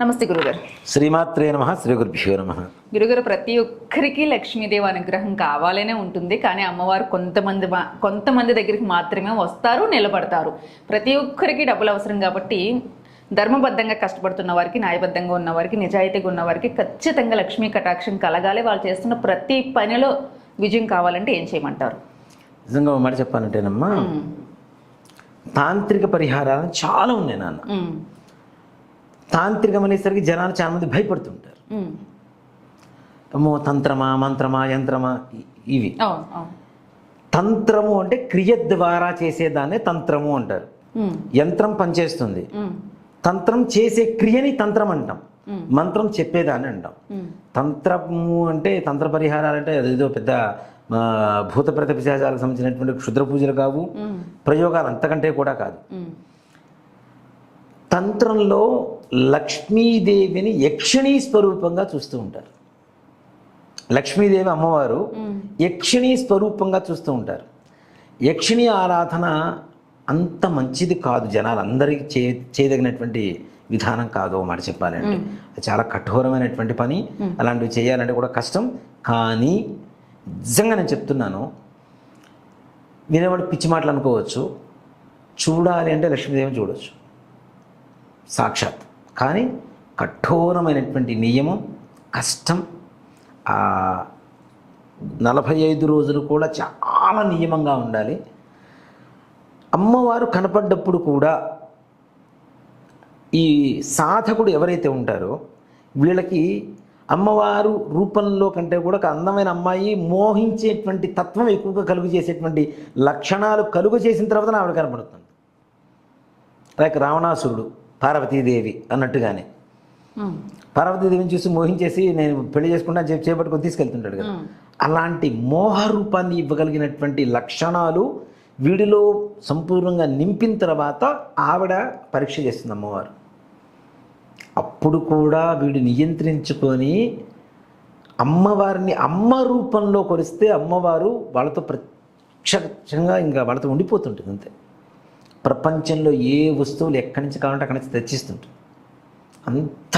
నమస్తే గురుగారు. శ్రీమాత్రే నమ శ్రీ గురుభ్యో నమ. గురుగారు ప్రతి ఒక్కరికి లక్ష్మీదేవి అనుగ్రహం కావాలనే ఉంటుంది కానీ అమ్మవారు కొంతమంది కొంతమంది దగ్గరికి మాత్రమే వస్తారు నిలబడతారు. ప్రతి ఒక్కరికి డబ్బులు అవసరం కాబట్టి ధర్మబద్ధంగా కష్టపడుతున్న వారికి న్యాయబద్ధంగా ఉన్న వారికి నిజాయితీగా ఉన్న వారికి ఖచ్చితంగా లక్ష్మీ కటాక్షం కలగాలి. వాళ్ళు చేస్తున్న ప్రతి పనిలో విజయం కావాలంటే ఏం చేయమంటారు? నిజంగా మాట చెప్పాలంటేనమ్మా తాంత్రిక పరిహారాలు చాలా ఉన్నాయి నాన్న. తాంత్రికం అనేసరికి జనాలు చాలా మంది భయపడుతుంటారు. అమ్మో తంత్రమా మంత్రమా యంత్రమా? ఇవి. తంత్రము అంటే క్రియ ద్వారా చేసేదాన్నే తంత్రము అంటారు. యంత్రం పనిచేస్తుంది. తంత్రం చేసే క్రియని తంత్రం అంటాం. మంత్రం చెప్పేదాన్ని అంటాం. తంత్రము అంటే తంత్ర పరిహారాలు అంటే అదేదో పెద్ద భూత ప్రేత పిశాచాలకు సంబంధించినటువంటి క్షుద్ర పూజలు కావు. ప్రయోగాలు అంతకంటే కూడా కాదు. తంత్రంలో లక్ష్మీదేవిని యక్షిణీ స్వరూపంగా చూస్తూ ఉంటారు. లక్ష్మీదేవి అమ్మవారు యక్షిణీ స్వరూపంగా చూస్తూ ఉంటారు. యక్షిణీ ఆరాధన అంత మంచిది కాదు జనాలు అందరికీ చే చేయదగినటువంటి విధానం కాదు మాట చెప్పాలంటే. అది చాలా కఠోరమైనటువంటి పని. అలాంటివి చేయాలంటే కూడా కష్టం. కానీ నిజంగా నేను చెప్తున్నాను వినేవాడు పిచ్చి మాటలు అనుకోవచ్చు. చూడాలి అంటే లక్ష్మీదేవిని చూడవచ్చు సాక్షాత్. కానీ కఠోరమైనటువంటి నియమం కష్టం నలభై ఐదు రోజులు కూడా చాలా నియమంగా ఉండాలి. అమ్మవారు కనపడ్డప్పుడు కూడా ఈ సాధకుడు ఎవరైతే ఉంటారో వీళ్ళకి అమ్మవారు రూపంలో కంటే కూడా ఒక అందమైన అమ్మాయి మోహించేటువంటి తత్వం ఎక్కువగా కలుగు చేసేటువంటి లక్షణాలు కలుగు చేసిన తర్వాత ఆవిడ కనపడుతుంది. లైక్ రావణాసురుడు. పార్వతీదేవి అన్నట్టుగానే. పార్వతీదేవిని చూసి మోహించేసి నేను పెళ్ళి చేసుకుంటా చెప్పి చేపట్టుకొని తీసుకెళ్తుంటాడు కదా. అలాంటి మోహ రూపాన్ని ఇవ్వగలిగినటువంటి లక్షణాలు వీడిలో సంపూర్ణంగా నింపిన తర్వాత ఆవిడ పరీక్ష చేస్తుంది అమ్మవారు. అప్పుడు కూడా వీడు నియంత్రించుకొని అమ్మవారిని అమ్మ రూపంలో కొలిస్తే అమ్మవారు వాళ్ళతో ప్రత్యక్షంగా ఇంకా వాళ్ళతో ఉండిపోతుంటుంది అంతే. ప్రపంచంలో ఏ వస్తువులు ఎక్కడి నుంచి కావాలంటే అక్కడి నుంచి తెచ్చిస్తుంటుంది అంత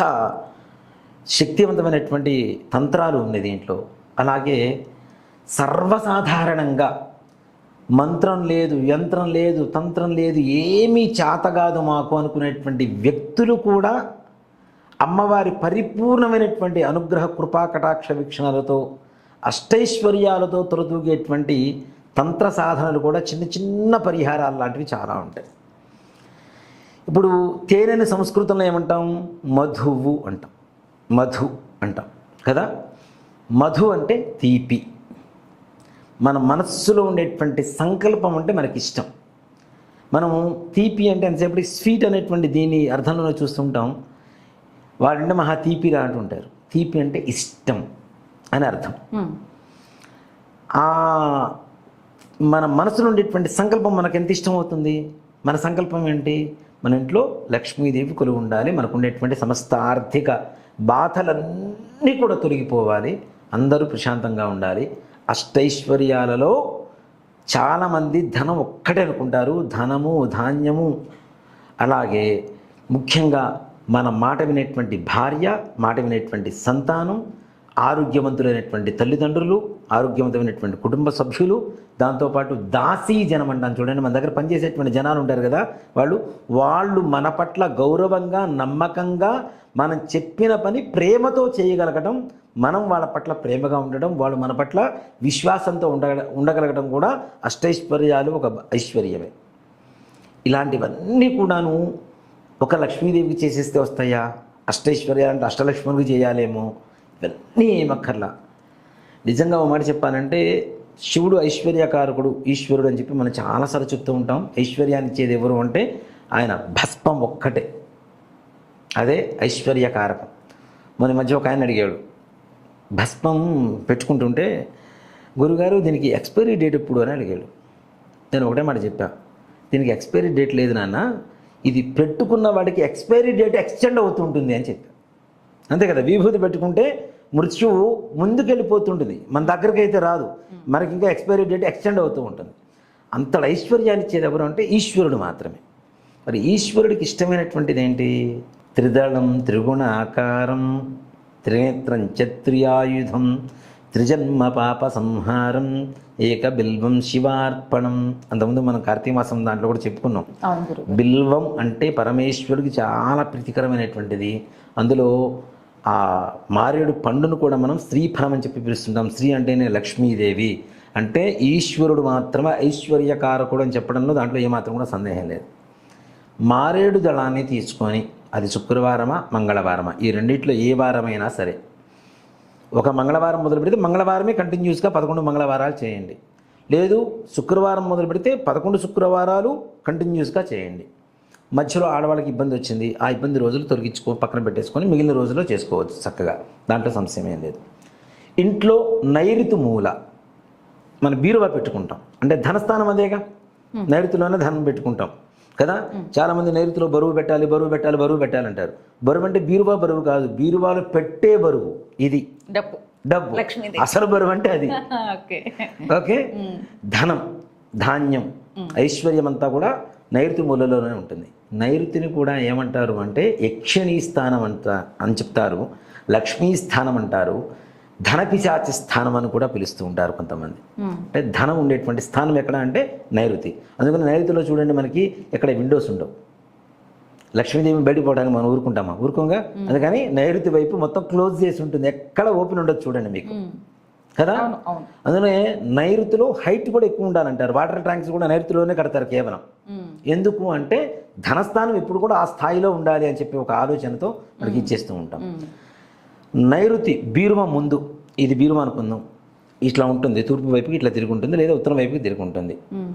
శక్తివంతమైనటువంటి తంత్రాలు ఉన్నాయి దీంట్లో. అలాగే సర్వసాధారణంగా మంత్రం లేదు యంత్రం లేదు తంత్రం లేదు ఏమీ చేతగాదు మాకు అనుకునేటువంటి వ్యక్తులు కూడా అమ్మవారి పరిపూర్ణమైనటువంటి అనుగ్రహ కృపా కటాక్ష వీక్షణలతో అష్టైశ్వర్యాలతో తొలతూగేటువంటి తంత్ర సాధనలు కూడా చిన్న చిన్న పరిహారాలు లాంటివి చాలా ఉంటాయి. ఇప్పుడు తేనెని సంస్కృతంలో ఏమంటాం? మధువు అంటాం. మధు అంటాం. కదా? మధు అంటే తీపి. మన మనస్సులో ఉండేటువంటి సంకల్పం అంటే మనకి ఇష్టం మనము తీపి అంటే ఎంతసేపటికి స్వీట్ అనేటువంటి దీని అర్థంలోనే చూస్తుంటాం. వాడంటే మహా తీపిరా అంటుంటారు. తీపి అంటే ఇష్టం అని అర్థం. ఆ మన మనసులో ఉండేటువంటి సంకల్పం మనకు ఎంత ఇష్టం అవుతుంది? మన సంకల్పం ఏంటి? మన ఇంట్లో లక్ష్మీదేవి కొలువు ఉండాలి. మనకు ఉండేటువంటి సమస్త ఆర్థిక బాధలన్నీ కూడా తొలగిపోవాలి. అందరూ ప్రశాంతంగా ఉండాలి. అష్టైశ్వర్యాలలో చాలామంది ధనం ఒక్కటే అనుకుంటారు. ధనము ధాన్యము. అలాగే ముఖ్యంగా మన మాట వినేటువంటి భార్య మాట వినేటువంటి సంతానం ఆరోగ్యవంతులైనటువంటి తల్లిదండ్రులు ఆరోగ్యవంతమైనటువంటి కుటుంబ సభ్యులు దాంతోపాటు దాసీ జనం అంటాను చూడండి మన దగ్గర పనిచేసేటువంటి జనాలు ఉంటారు కదా వాళ్ళు వాళ్ళు మన పట్ల గౌరవంగా నమ్మకంగా మనం చెప్పిన పని ప్రేమతో చేయగలగటం మనం వాళ్ళ పట్ల ప్రేమగా ఉండడం వాళ్ళు మన పట్ల విశ్వాసంతో ఉండగ ఉండగలగడం కూడా అష్టైశ్వర్యాలు ఒక ఐశ్వర్యమే. ఇలాంటివన్నీ కూడాను ఒక లక్ష్మీదేవికి చేసేస్తే వస్తాయా? అష్టైశ్వర్యాలు అంటే అష్టలక్ష్మణులకు చేయాలేమో? ఇవన్నీ ఏమక్కర్లా. నిజంగా ఒక మాట చెప్పాలంటే శివుడు ఐశ్వర్యకారకుడు ఈశ్వరుడు అని చెప్పి మనం చాలాసార్లు చెప్తూ ఉంటాం. ఐశ్వర్యాన్ని ఇచ్చేది ఎవరు అంటే ఆయన భస్పం ఒక్కటే. అదే ఐశ్వర్యకారకం. మన మధ్య ఒక ఆయన అడిగాడు భస్మం పెట్టుకుంటుంటే గురుగారు దీనికి ఎక్స్పైరీ డేట్ ఎప్పుడు అని అడిగాడు. నేను ఒకటే మాట చెప్పా దీనికి ఎక్స్పైరీ డేట్ లేదు నాన్న ఇది పెట్టుకున్న వాడికి ఎక్స్పైరీ డేట్ ఎక్స్టెండ్ అవుతుంటుంది అని చెప్పి. అంతే కదా విభూతి పెట్టుకుంటే మృత్యువు ముందుకెళ్ళిపోతుంటుంది. మన దగ్గరికి అయితే రాదు. మనకి ఇంకా ఎక్స్పైరీ డేట్ ఎక్స్టెండ్ అవుతూ ఉంటుంది. అంతటి ఐశ్వర్యాన్ని ఇచ్చేది ఎవరు అంటే ఈశ్వరుడు మాత్రమే. మరి ఈశ్వరుడికి ఇష్టమైనటువంటిది ఏంటి త్రిదళం త్రిగుణాకారం త్రినేత్రం చత్రియాయుధం త్రిజన్మ పాప సంహారం ఏకబిల్వం శివార్పణం. అంతకుముందు మనం కార్తీక మాసం దాంట్లో కూడా చెప్పుకున్నాం. బిల్వం అంటే పరమేశ్వరుడికి చాలా ప్రీతికరమైనటువంటిది. అందులో ఆ మారేడు పండును కూడా మనం స్త్రీఫలం అని చెప్పి పిలుస్తుంటాం. స్త్రీ అంటేనే లక్ష్మీదేవి. అంటే ఈశ్వరుడు మాత్రమే ఐశ్వర్యకారకుడు అని చెప్పడంలో దాంట్లో ఏమాత్రం కూడా సందేహం లేదు. మారేడు దళాన్ని తీసుకొని అది శుక్రవారమా మంగళవారమా? ఈ రెండిట్లో ఏ వారమైనా సరే. ఒక మంగళవారం మొదలు పెడితే మంగళవారమే కంటిన్యూస్గా పదకొండు మంగళవారాలు చేయండి. లేదు శుక్రవారం మొదలు పెడితే పదకొండు శుక్రవారాలు కంటిన్యూస్గా చేయండి. మధ్యలో ఆడవాళ్ళకి ఇబ్బంది వచ్చింది ఆ ఇబ్బంది రోజులు తొలగించుకో పక్కన పెట్టేసుకొని మిగిలిన రోజుల్లో చేసుకోవచ్చు చక్కగా. దాంట్లో సమస్య ఏం లేదు. ఇంట్లో నైరుతి మూల మన బీరువా పెట్టుకుంటాం. అంటే ధనస్థానం అదేగా? నైరుతిలోనే ధనం పెట్టుకుంటాం. కదా? చాలా మంది నైరుతిలో బరువు పెట్టాలి బరువు పెట్టాలి బరువు పెట్టాలంటారు. బరువు అంటే బీరువా బరువు కాదు బీరువాలో పెట్టే బరువు ఇది. డబ్బు. లక్ష్మీదేవి. అసలు బరువు అంటే అది. ఓకే. ధనం ధాన్యం ఐశ్వర్యం అంతా కూడా నైరుతి మూలలోనే ఉంటుంది. నైరుతిని కూడా ఏమంటారు అంటే యక్షిణీ స్థానం అంట అని చెప్తారు లక్ష్మీ స్థానం అంటారు ధనపిశాచి స్థానం అని కూడా పిలుస్తూ ఉంటారు కొంతమంది. అంటే ధనం ఉండేటువంటి స్థానం ఎక్కడ అంటే నైరుతి. అందుకని నైరుతిలో చూడండి మనకి ఎక్కడ విండోస్ ఉండవు. లక్ష్మీదేవి బయటికి పోవడానికి మనం ఊరుకుంటామా? ఊరుకోగా? అందుకని నైరుతి వైపు మొత్తం క్లోజ్ చేసి ఉంటుంది. ఎక్కడ ఓపెన్ ఉండదు చూడండి మీకు. కదా? అందులో నైరుతిలో హైట్ కూడా ఎక్కువ ఉండాలంటారు. వాటర్ ట్యాంక్స్ కూడా నైరుతిలోనే కడతారు కేవలం. ఎందుకు అంటే ధనస్థానం ఎప్పుడు కూడా ఆ స్థాయిలో ఉండాలి అని చెప్పి ఒక ఆలోచనతో మనకి ఇచ్చేస్తూ ఉంటాం. నైరుతి బీరువా ముందు ఇది బీరువా అనుకుందాం. ఇట్లా ఉంటుంది తూర్పు వైపుకి ఇట్లా తిరిగి ఉంటుంది లేదా ఉత్తరం వైపుకి తిరిగి ఉంటుంది. ఉమ్.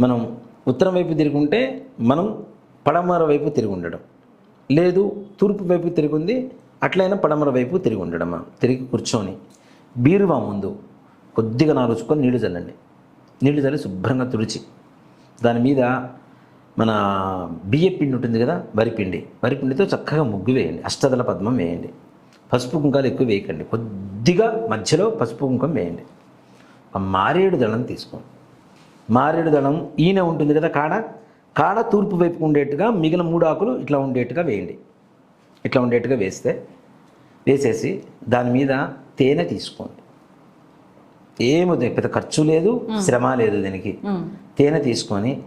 మనం ఉత్తరం వైపు తిరిగి ఉంటే మనం పడమర వైపు తిరిగి ఉండడం. లేదు తూర్పు వైపు తిరిగి ఉంది అట్లయినా పడమర వైపు తిరిగి ఉండడం. మనం తిరిగి కూర్చొని బీరువా ముందు కొద్దిగా నాలుగు చుక్కలు నీళ్ళు చల్లండి. నీళ్ళు చల్లి శుభ్రంగా తుడిచి దాని మీద మన బియ్య పిండి ఉంటుంది కదా వరిపిండి వరిపిండితో చక్కగా ముగ్గు వేయండి. అష్టదళ పద్మం వేయండి. పసుపు కుంకాలు ఎక్కువ వేయకండి. కొద్దిగా మధ్యలో పసుపు కుంకం వేయండి. మారేడు దళం తీసుకోండి. మారేడు దళం ఈయన ఉంటుంది కదా కాడ? కాడ తూర్పు వైపుకు ఉండేట్టుగా మిగిలిన మూడు ఆకులు ఇట్లా ఉండేట్టుగా వేయండి. ఇట్లా ఉండేట్టుగా వేస్తే వేసేసి దాని మీద తేనె తీసుకోండి. ఏముంది పెద్ద ఖర్చు లేదు శ్రమ లేదు దీనికి. తేనె తీసుకొని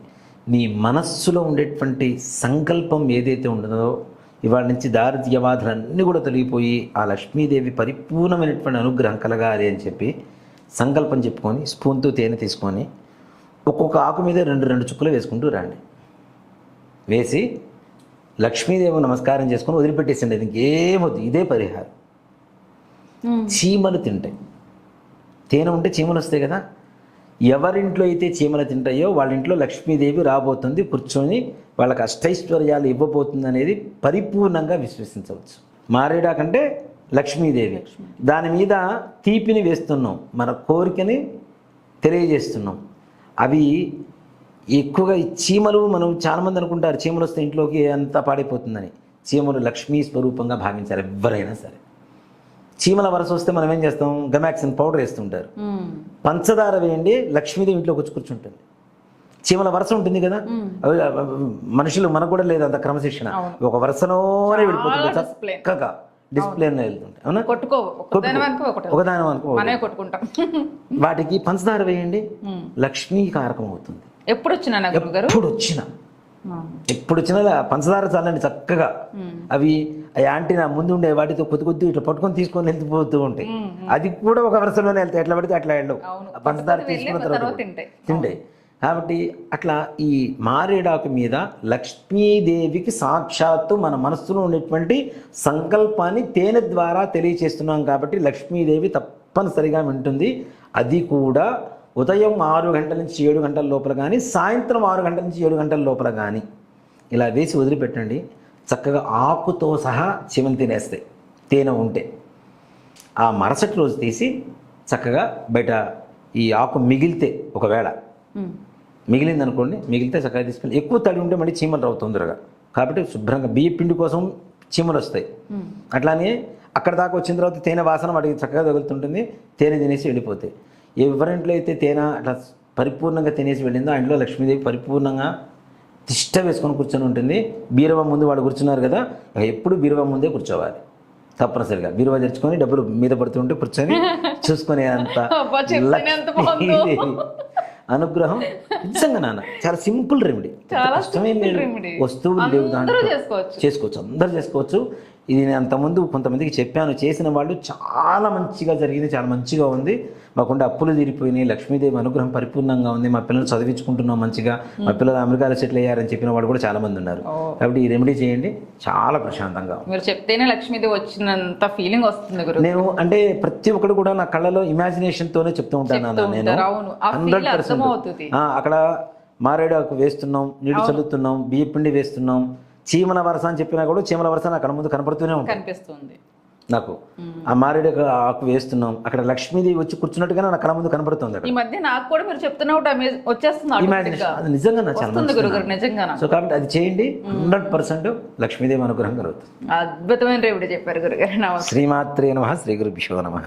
నీ మనస్సులో ఉండేటువంటి సంకల్పం ఏదైతే ఉండదో ఇవాళ నుంచి దారిద్ర్యవాదులన్నీ కూడా తొలగిపోయి ఆ లక్ష్మీదేవి పరిపూర్ణమైనటువంటి అనుగ్రహం కలగాలి అని చెప్పి సంకల్పం చెప్పుకొని స్పూన్తో తేనె తీసుకొని ఒక్కొక్క ఆకు మీద రెండు రెండు చుక్కలు వేసుకుంటూ రండి. వేసి లక్ష్మీదేవి నమస్కారం చేసుకొని వదిలిపెట్టేసండి. ఇంకేమొద్దు ఇదే పరిహారం. చీమలు తింటాయి. తేనె ఉంటే చీమలు వస్తాయి కదా. ఎవరింట్లో అయితే చీమలు తింటాయో వాళ్ళ ఇంట్లో లక్ష్మీదేవి రాబోతుంది కూర్చొని వాళ్ళకి అష్టైశ్వర్యాలు ఇవ్వబోతుంది అనేది పరిపూర్ణంగా విశ్వసించవచ్చు. మారేడా కంటే లక్ష్మీదేవి. దాని మీద తీపిని వేస్తున్నాం మన కోరికని తెలియజేస్తున్నాం. అవి ఎక్కువగా ఈ చీమలు మనం చాలామంది అనుకుంటారు చీమలు వస్తే ఇంట్లోకి అంతా పాడైపోతుందని. చీమలు లక్ష్మీ స్వరూపంగా భావించారు ఎవరైనా సరే. చీమల వరస వస్తే మనం ఏం చేస్తాం? గమాక్సిన్ పౌడర్ వేస్తుంటారు. పంచదార వేయండి లక్ష్మీదేవి ఇంట్లోకి వచ్చి కూర్చుంటుంది. చీమల వరుస ఉంటుంది కదా? అవి మనుషులు మనకు కూడా లేదు అంత క్రమశిక్షణ. ఒక వరుసలోనే వెళ్ళిపోతుంది. చక్కగా డిస్ప్లేనే వెళ్తుంటాయి. అవునా? కొట్టుకో. ఒకదాని వాటికి పంచదార వేయండి. లక్ష్మీ కారకం అవుతుంది. ఎప్పుడు వచ్చినా ఎప్పుడు వచ్చినా ఎప్పుడు వచ్చినా లా- పంచదార చల్లండి చక్కగా. అవి ఆ యాంటీనా ముందు ఉండే వాటితో కొద్ది కొద్ది ఇట్లా పట్టుకొని తీసుకొని వెళ్ళిపోతూ ఉంటాయి. అది కూడా ఒక వరుసలోనే వెళ్తాయి. ఎట్లా పడితే అట్లా వెళ్ళవు పంచదార తీసుకున్న తర్వాత తింటాయి. కాబట్టి అట్లా ఈ మారేడాకు మీద లక్ష్మీదేవికి సాక్షాత్తు మన మనస్సులో ఉన్నటువంటి సంకల్పాన్ని తేనె ద్వారా తెలియచేస్తున్నాం కాబట్టి లక్ష్మీదేవి తప్పనిసరిగా వింటుంది. అది కూడా ఉదయం ఆరు గంటల నుంచి ఏడు గంటల లోపల కానీ సాయంత్రం ఆరు గంటల నుంచి ఏడు గంటల లోపల కానీ ఇలా వేసి వదిలిపెట్టండి. చక్కగా ఆకుతో సహా చివని తినేస్తాయి తేనె ఉంటే. ఆ మరుసటి రోజు తీసి చక్కగా బయట ఈ ఆకు మిగిలితే ఒకవేళ. మిగిలింది అనుకోండి మిగిలితే చక్కగా తీసుకెళ్ళి ఎక్కువ తడి ఉంటే మళ్ళీ చీమలు రావు తొందరగా. కాబట్టి శుభ్రంగా బియ్య పిండి కోసం చీమలు వస్తాయి. అట్లానే అక్కడ దాకా వచ్చిన తర్వాత తేనె వాసన వాటికి చక్కగా తగులుతుంటుంది తేనె తినేసి వెళ్ళిపోతాయి ఎవరింట్లో అయితే తేనె అట్లా పరిపూర్ణంగా తినేసి వెళ్ళిందో ఆ ఇంట్లో లక్ష్మీదేవి పరిపూర్ణంగా తిష్ట వేసుకొని కూర్చొని ఉంటుంది. బీరవ ముందు వాళ్ళు కూర్చున్నారు కదా ఎప్పుడు బీరవ ముందే కూర్చోవాలి. తప్పనిసరిగా బీరువా తెరుచుకొని డబ్బులు మీద పడుతుంటే కూర్చొని చూసుకునే అంత అనుగ్రహం. నిజంగా నాన్న చాలా సింపుల్ రెమెడీ. కష్టమేం లేదు. వస్తువులు లేవు దాంట్లో. చేసుకోవచ్చు అందరు చేసుకోవచ్చు. ఇది నేను అంతకుముందు కొంతమందికి చెప్పాను. చేసిన వాళ్ళు చాలా మంచిగా జరిగింది చాలా మంచిగా ఉంది. మాకుండా అప్పులు తీరిపోయినాయి. లక్ష్మీదేవి అనుగ్రహం పరిపూర్ణంగా ఉంది. మా పిల్లలు చదివించుకుంటున్నాం మంచిగా. మా పిల్లలు అమెరికాలో సెటిల్ అయ్యారని చెప్పిన వాళ్ళు కూడా చాలా మంది ఉన్నారు. కాబట్టి ఈ రెమెడీ చేయండి. చాలా ప్రశాంతంగా. మీరు చెప్తేనే లక్ష్మీదేవి వచ్చినంత ఫీలింగ్ వస్తుంది గురు నేను అంటే ప్రతి ఒక్కడు కూడా నా కళ్ళలో ఇమాజినేషన్ తోనే చెప్తూ ఉంటాను నేను. Hundred percent. అక్కడ మారేడాకు వేస్తున్నాం నీళ్ళు చల్లుతున్నాం బియ్య పిండి వేస్తున్నాం చీమల వరస అని చెప్పినా కూడా చీమల వరస నా కళ్ళ ముందు కనపడుతూనే ఉంటుంది. కనిపిస్తుంది. నాకు. ఆ మారేడు ఆకు వేస్తున్నాం. అక్కడ లక్ష్మీదేవి వచ్చి కూర్చున్నట్టుగా నా కళ్ళ ముందు కనపడుతుంది అక్కడ. ఈ మధ్య నాకు కూడా మీరు చెప్తున్నప్పుడు అమే- వచ్చేస్తుంది నిజంగా నిజంగా సో కాబట్టి అది చేయండి. హండ్రెడ్ పర్సెంట్ లక్ష్మీదేవి అనుగ్రహం కలుగుతుంది. అద్భుతమైన రేవుడు చెప్పారు గురుగారు శ్రీమాత్రే నమ శ్రీ గురుభ్యో నమ.